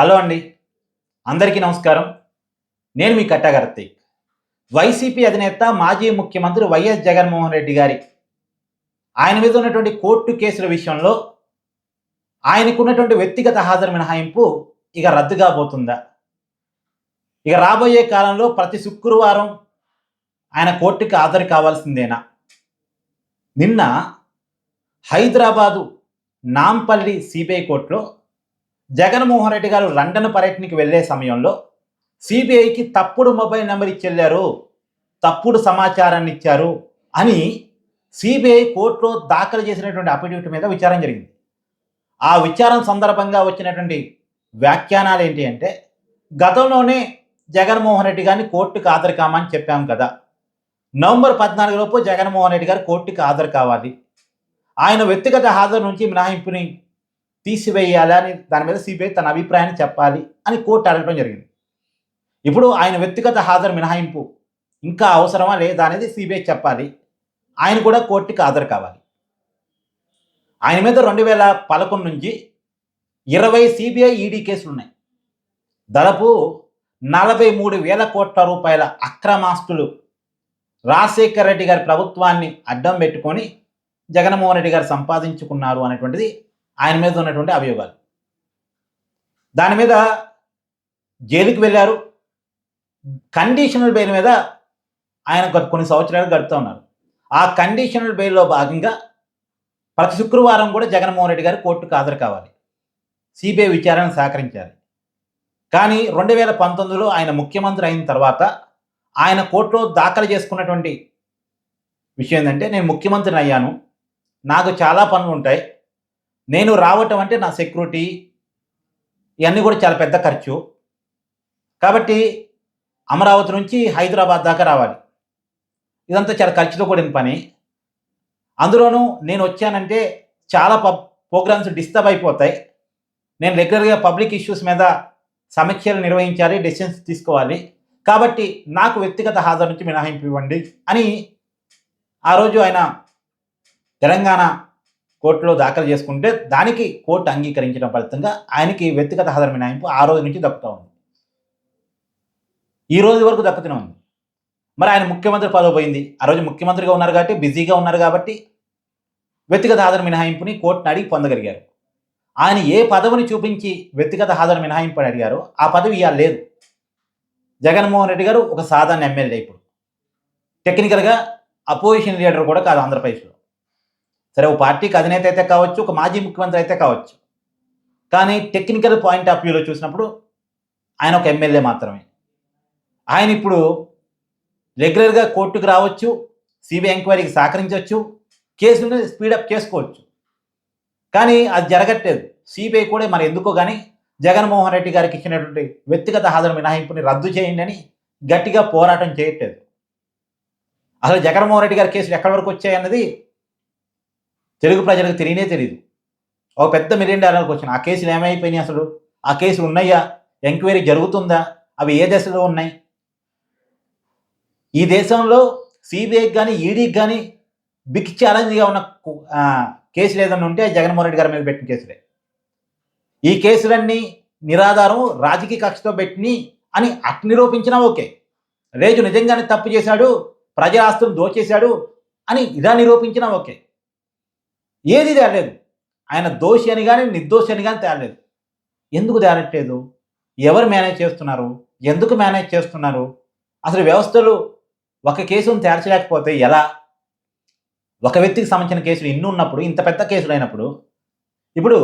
Hello అండి. అందరికీ నమస్కారం. నేను మీ కట్టగర్తీక్ వైసీపీ అధినేత మాజీ ముఖ్యమంత్రి వైఎస్ జగన్మోహన్ రెడ్డి గారి ఆయన మీద ఉన్నటువంటి కోర్టు కేసుల విషయంలో ఆయనకున్నటువంటి వ్యక్తిగత హాజరు మినహాయింపు ఇక రద్దు కాబోతుందా? ఇక రాబోయే కాలంలో ప్రతి శుక్రవారం ఆయన కోర్టుకి హాజరు కావాల్సిందేనా? నిన్న హైదరాబాదు నాంపల్లి సిబిఐ కోర్టులో జగన్మోహన్ రెడ్డి గారు లండన్ పర్యటనకి వెళ్ళే సమయంలో సిబిఐకి తప్పుడు మొబైల్ నెంబర్ ఇచ్చెళ్ళారు. తప్పుడు సమాచారాన్ని ఇచ్చారు అని సిబిఐ కోర్టులో దాఖలు చేసినటువంటి అఫిడవిట్ మీద విచారం జరిగింది. ఆ విచారం సందర్భంగా వచ్చినటువంటి వ్యాఖ్యానాలు ఏంటి అంటే గతంలోనే జగన్మోహన్ రెడ్డి గారిని కోర్టుకు హాజరు కామని చెప్పాం కదా. నవంబర్ పద్నాలుగులోపు జగన్మోహన్ రెడ్డి గారు కోర్టుకు హాజరు కావాలి. ఆయన వ్యక్తిగత హాజరు నుంచి మినహాయింపుని తీసివేయాలని దాని మీద సిబిఐ తన అభిప్రాయాన్ని చెప్పాలి అని కోర్టు అడగడం జరిగింది. ఇప్పుడు ఆయన వ్యక్తిగత హాజరు మినహాయింపు ఇంకా అవసరమా లేదా అనేది సిబిఐ చెప్పాలి. ఆయన కూడా కోర్టుకి హాజరు కావాలి. ఆయన మీద రెండు వేల పదకొండు నుంచి ఇరవై సిబిఐ ఈడీ కేసులు ఉన్నాయి దాదాపు నలభై మూడు వేల కోట్ల రూపాయల అక్రమాస్తులు రాజశేఖర్ రెడ్డి గారి ప్రభుత్వాన్ని అడ్డం పెట్టుకొని జగన్మోహన్ రెడ్డి గారు సంపాదించుకున్నారు అనేటువంటిది ఆయన మీద ఉన్నటువంటి అభియోగాలు. దాని మీద జైలుకి వెళ్ళారు. కండిషనల్ బెయిల్ మీద ఆయన కొన్ని సంవత్సరాలు గడుపుతూ ఉన్నారు. ఆ కండిషనల్ బెయిల్లో భాగంగా ప్రతి శుక్రవారం కూడా జగన్మోహన్ రెడ్డి గారు కోర్టుకు హాజరు కావాలి. సిబిఐ విచారణ సహకరించాలి. కానీ రెండు వేల పంతొమ్మిదిలో ఆయన ముఖ్యమంత్రి అయిన తర్వాత ఆయన కోర్టులో దాఖలు చేసుకున్నటువంటి విషయం ఏంటంటే నేను ముఖ్యమంత్రిని అయ్యాను. నాకు చాలా పనులు ఉంటాయి. నేను రావటం అంటే నా సెక్యూరిటీ ఇవన్నీ కూడా చాలా పెద్ద ఖర్చు. కాబట్టి అమరావతి నుంచి హైదరాబాద్ దాకా రావాలి. ఇదంతా చాలా ఖర్చుతో కూడిన పని. అందులోనూ నేను వచ్చానంటే చాలా పబ్ ప్రోగ్రామ్స్ డిస్టర్బ్ అయిపోతాయి. నేను రెగ్యులర్గా పబ్లిక్ ఇష్యూస్ మీద సమీక్షలు నిర్వహించాలి డెసిషన్స్ తీసుకోవాలి. కాబట్టి నాకు వ్యక్తిగత హాజరు నుంచి మినహాయింపు ఇవ్వండి అని ఆ రోజు ఆయన తెలంగాణ కోర్టులో దాఖలు చేసుకుంటే దానికి కోర్టు అంగీకరించడం ఫలితంగా ఆయనకి వ్యక్తిగత హాజరు మినహాయింపు ఆ రోజు నుంచి దక్కుతూ ఉంది. ఈ రోజు వరకు దక్కుతూనే ఉంది. మరి ఆయన ముఖ్యమంత్రి పదవి పోయింది. ఆ రోజు ముఖ్యమంత్రిగా ఉన్నారు కాబట్టి బిజీగా ఉన్నారు కాబట్టి వ్యక్తిగత హాజరు మినహాయింపుని కోర్టును అడిగి పొందగలిగారు. ఆయన ఏ పదవిని చూపించి వ్యక్తిగత హాజరు మినహాయింపు అని అడిగారో ఆ పదవి ఇవాళ లేదు. జగన్మోహన్ రెడ్డి గారు ఒక సాధారణ ఎమ్మెల్యే ఇప్పుడు. టెక్నికల్గా అపోజిషన్ లీడర్ కూడా కాదు ఆంధ్రప్రదేశ్లో. సరే ఒక పార్టీకి అధినేత అయితే కావచ్చు ఒక మాజీ ముఖ్యమంత్రి అయితే కావచ్చు. కానీ టెక్నికల్ పాయింట్ ఆఫ్ వ్యూలో చూసినప్పుడు ఆయన ఒక ఎమ్మెల్యే మాత్రమే. ఆయన ఇప్పుడు రెగ్యులర్గా కోర్టుకు రావచ్చు సిబిఐ ఎంక్వైరీకి సహకరించవచ్చు కేసులను స్పీడప్ చేసుకోవచ్చు. కానీ అది జరగట్లేదు. సిబిఐ కూడా మరి ఎందుకో కానీ జగన్మోహన్ రెడ్డి గారికి ఇచ్చినటువంటి వ్యక్తిగత హాజరు మినహాయింపుని రద్దు చేయండి అని గట్టిగా పోరాటం చేయట్లేదు. అసలు జగన్మోహన్ రెడ్డి గారి కేసులు ఎక్కడి వరకు వచ్చాయన్నది తెలుగు ప్రజలకు తెలియనే తెలియదు ఒక పెద్ద మిలియన్ డాలర్ క్వశ్చన్. ఆ కేసులు ఏమైపోయినాయి అసలు? ఆ కేసులు ఉన్నాయా? ఎంక్వైరీ జరుగుతుందా? అవి ఏ దశలో ఉన్నాయి? ఈ దేశంలో సిబిఐకి కానీ ఈడీకి కానీ బిగ్ ఛాలెంజ్గా ఉన్న కు- కేసులు ఏదైనా ఉంటే జగన్మోహన్ రెడ్డి గారి మీద పెట్టిన కేసులే. ఈ కేసులన్నీ నిరాధారం రాజకీయ కక్షతో పెట్టిని అని అట్ నిరూపించినా ఓకే. రేజు నిజంగానే తప్పు చేశాడు ప్రజా ఆస్తులు దోచేశాడు అని ఇలా నిరూపించినా ఓకే. ఏది తేలేదు ఆయన దోషి అని కానీ నిర్దోషి అని కానీ తేలేదు ఎందుకు తేలట్లేదు ఎవరు మేనేజ్ చేస్తున్నారు? ఎందుకు మేనేజ్ చేస్తున్నారు? అసలు వ్యవస్థలు ఒక కేసును తేల్చలేకపోతే ఎలా? ఒక వ్యక్తికి సంబంధించిన కేసులు ఇన్ని ఉన్నప్పుడు ఇంత పెద్ద కేసులు అయినప్పుడు ఇప్పుడు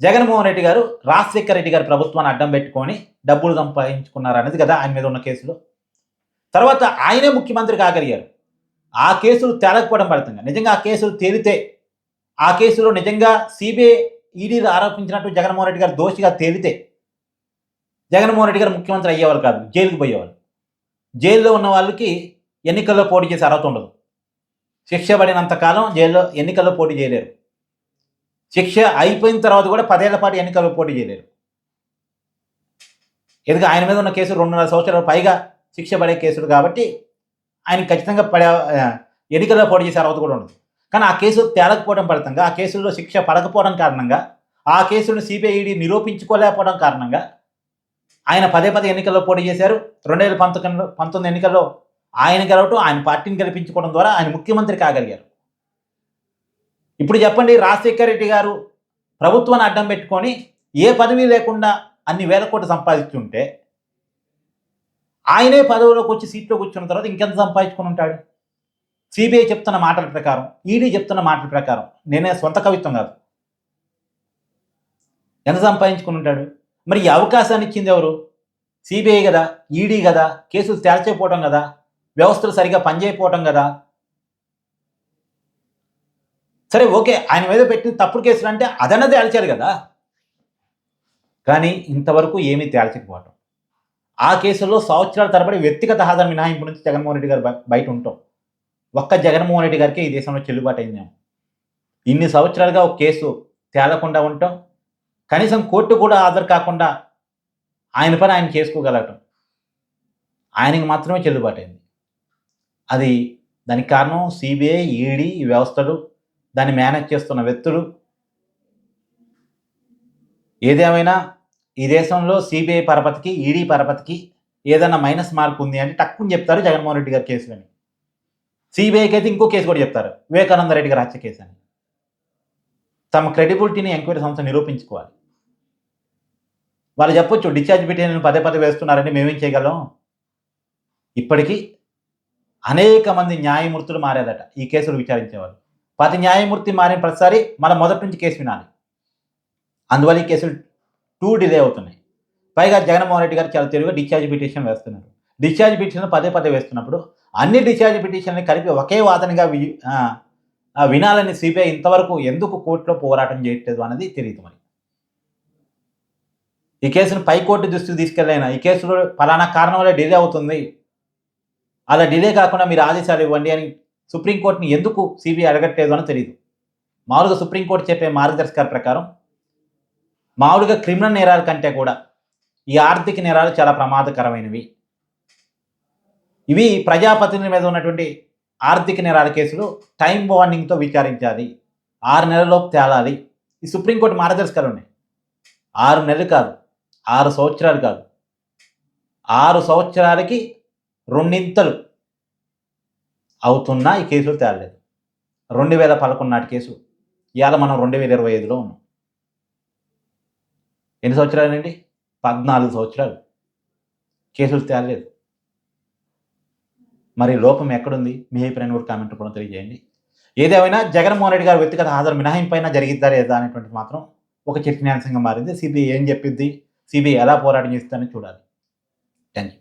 జగన్మోహన్ రెడ్డి గారు రాజశేఖర్ రెడ్డి గారు ప్రభుత్వాన్ని అడ్డం పెట్టుకొని డబ్బులు సంపాదించుకున్నారు అనేది కదా ఆయన మీద ఉన్న కేసులు. తర్వాత ఆయనే ముఖ్యమంత్రి కాగలిగారు. ఆ కేసులు తేలకపోవడం పడుతుంది నిజంగా ఆ కేసులు తేలితే ఆ కేసులో నిజంగా సిబిఐ ఈడీలు ఆరోపించినట్టు జగన్మోహన్ రెడ్డి గారు దోషిగా తేలితే జగన్మోహన్ రెడ్డి గారు ముఖ్యమంత్రి అయ్యేవారు కాదు జైలుకి పోయేవారు జైల్లో ఉన్న వాళ్ళకి ఎన్నికల్లో పోటీ చేసే అర్హత ఉండదు. శిక్ష పడినంతకాలం జైల్లో ఎన్నికల్లో పోటీ చేయలేరు. శిక్ష అయిపోయిన తర్వాత కూడా పదేళ్ళ పాటు ఎన్నికల్లో పోటీ చేయలేరు. ఎందుకంటే ఆయన మీద ఉన్న కేసులు రెండున్నర సంవత్సరాల పైగా శిక్ష పడే కేసులు కాబట్టి ఆయన ఖచ్చితంగా పడే ఎన్నికల్లో పోటీ చేసే అర్హత కూడా ఉండదు. కానీ ఆ కేసు తేలకపోవడం ఫలితంగా ఆ కేసుల్లో శిక్ష పడకపోవడం కారణంగా ఆ కేసును సిబిఐడి నిరూపించుకోలేకపోవడం కారణంగా ఆయన పదే పదే ఎన్నికల్లో పోటీ చేశారు. రెండు వేల పంతొమ్మిది పంతొమ్మిది ఎన్నికల్లో ఆయన గెలవటం ఆయన పార్టీని గెలిపించుకోవడం ద్వారా ఆయన ముఖ్యమంత్రి కాగలిగారు. ఇప్పుడు చెప్పండి రాజశేఖర రెడ్డి గారు ప్రభుత్వాన్ని అడ్డం పెట్టుకొని ఏ పదవి లేకుండా అన్ని వేల కోట్లు సంపాదిస్తుంటే ఆయనే పదవిలోకి వచ్చి సీట్లో కూర్చున్న తర్వాత ఇంకెంత సంపాదించుకొని ఉంటాడు? సిబిఐ చెప్తున్న మాటల ప్రకారం ఈడీ చెప్తున్న మాటల ప్రకారం నేనే సొంత కవిత్వం కాదు. ఎంత సంపాదించుకుని ఉంటాడు? మరి ఈ అవకాశాన్ని ఇచ్చింది ఎవరు? సిబిఐ కదా ఈడీ కదా కేసులు తేల్చకపోవడం కదా వ్యవస్థలు సరిగా పనిచేయకపోవడం కదా. సరే ఓకే ఆయన మీద పెట్టిన తప్పుడు కేసులు అంటే అదన్న తేల్చారు కదా. కానీ ఇంతవరకు ఏమీ తేల్చకపోవటం. ఆ కేసుల్లో సంవత్సరాల తరబడి వ్యక్తిగత హాజరు మినహాయింపు నుంచి జగన్మోహన్ రెడ్డి గారు బయట ఉంటాం. ఒక్క జగన్మోహన్ రెడ్డి గారికి ఈ దేశంలో చెల్లుబాటు అయిందేమో ఇన్ని సంవత్సరాలుగా ఒక కేసు తేలకుండా ఉంటాం. కనీసం కోర్టు కూడా హాజరు కాకుండా ఆయన పని ఆయన చేసుకోగలగటం. ఆయనకి మాత్రమే చెల్లుబాటు అయింది. అది దానికి కారణం సిబిఐ ఈడీ ఈ వ్యవస్థలు దాన్ని మేనేజ్ చేస్తున్న వ్యక్తులు. ఏదేమైనా ఈ దేశంలో సిబిఐ పరపతికి ఈడీ పరపతికి ఏదైనా మైనస్ మార్క్ ఉంది అని టక్కుని చెప్తారు జగన్మోహన్ రెడ్డి గారి కేసులని. సిబిఐకి అయితే ఇంకో కేసు కూడా చెప్తారు. వివేకానంద రెడ్డి గారి హత్య కేసు అని. తమ క్రెడిబిలిటీని ఎంక్వైరీ సంస్థ నిరూపించుకోవాలి. వాళ్ళు చెప్పొచ్చు డిశ్చార్జ్ పిటిషన్ పదే పదే వేస్తున్నారని మేమేం చేయగలం? ఇప్పటికీ అనేక మంది న్యాయమూర్తులు మారారట ఈ కేసులు విచారించేవాళ్ళు. ప్రతి న్యాయమూర్తి మారిన ప్రతిసారి మన మొదటి నుంచి కేసు వినాలి. అందువల్ల ఈ కేసులు టూ డిలే అవుతున్నాయి. పైగా జగన్మోహన్ రెడ్డి గారు చాలా తెలుగు డిశ్చార్జ్ పిటిషన్ వేస్తున్నారు. డిశ్చార్జ్ పిటిషన్ పదే పదే వేస్తున్నప్పుడు అన్ని డిశ్చార్జ్ పిటిషన్ని కలిపి ఒకే వాదనగా వి- వినాలని సిబిఐ ఇంతవరకు ఎందుకు కోర్టులో పోరాటం చేయట్లేదు అనేది తెలియదు మరి. ఈ కేసును పై కోర్టు దృష్టికి తీసుకెళ్ళైనా ఈ కేసులో ఫలానా కారణం వల్ల డిలే అవుతుంది. అలా డిలే కాకుండా మీరు ఆదేశాలు ఇవ్వండి అని సుప్రీంకోర్టుని ఎందుకు సిబిఐ అడగట్లేదు అని తెలియదు. మామూలుగా సుప్రీంకోర్టు చెప్పే మార్గదర్శకాల ప్రకారం మామూలుగా క్రిమినల్ నేరాల కంటే కూడా ఈ ఆర్థిక నేరాలు చాలా ప్రమాదకరమైనవి. ఇవి ప్రజాప్రతినిధుల మీద ఉన్నటువంటి ఆర్థిక నేరాల కేసులు టైం వార్నింగ్తో విచారించాలి. ఆరు నెలలలోపు తేలాలి. ఈ సుప్రీంకోర్టు మార్గదర్శకాలు ఉన్నాయి. ఆరు నెలలు కాదు ఆరు సంవత్సరాలు కాదు. ఆరు సంవత్సరాలకి రెండింతలు అవుతున్నా ఈ కేసులు తేలలేదు. రెండు వేల పదకొండు నాటి కేసు. ఇవాళ మనం రెండు వేల ఇరవై ఐదులో ఉన్నాం. ఎన్ని సంవత్సరాలండి పద్నాలుగు సంవత్సరాలు. కేసులు తేలలేదు మరి లోపం ఎక్కడుంది? మీ అభిప్రాయం కూడా కామెంట్ కూడా తెలియజేయండి. ఏదేమైనా జగన్మోహన్ రెడ్డి గారు వ్యక్తిగత హాజరు మినహాయింపైన జరిగిద్దా లేదా అనేటువంటిది మాత్రం ఒక చర్చనీయాంశంగా మారింది. సిబిఐ ఏం చెప్పిద్ది సిబిఐ ఎలా పోరాటం చేస్తుందని చూడాలి. Thank you